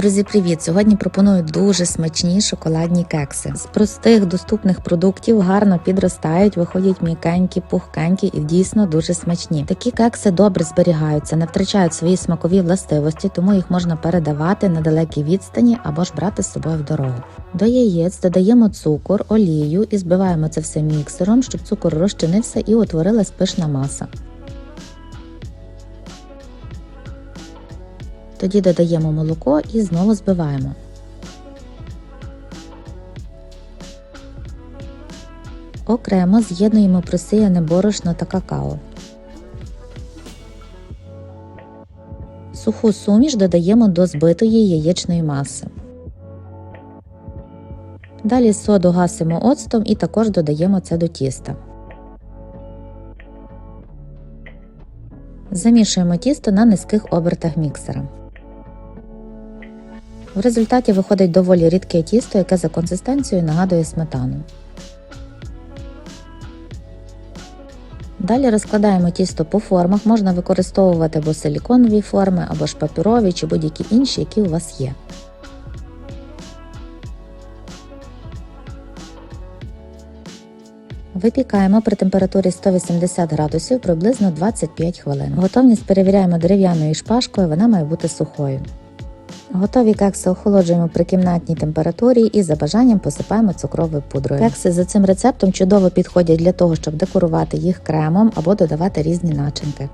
Друзі, привіт! Сьогодні пропоную дуже смачні шоколадні кекси. З простих доступних продуктів гарно підростають, виходять м'якенькі, пухкенькі і дійсно дуже смачні. Такі кекси добре зберігаються, не втрачають свої смакові властивості, тому їх можна передавати на далекій відстані або ж брати з собою в дорогу. До яєць додаємо цукор, олію і збиваємо це все міксером, щоб цукор розчинився і утворилась пишна маса. Тоді додаємо молоко і знову збиваємо. Окремо з'єднуємо просіяне борошно та какао. Суху суміш додаємо до збитої яєчної маси. Далі соду гасимо оцтом і також додаємо це до тіста. Замішуємо тісто на низьких обертах міксера. В результаті виходить доволі рідке тісто, яке за консистенцією нагадує сметану. Далі розкладаємо тісто по формах, можна використовувати або силіконові форми, або ж папірові чи будь-які інші, які у вас є. Випікаємо при температурі 180 градусів приблизно 25 хвилин. Готовність перевіряємо дерев'яною шпажкою, вона має бути сухою. Готові кекси охолоджуємо при кімнатній температурі і за бажанням посипаємо цукровою пудрою. Кекси за цим рецептом чудово підходять для того, щоб декорувати їх кремом або додавати різні начинки.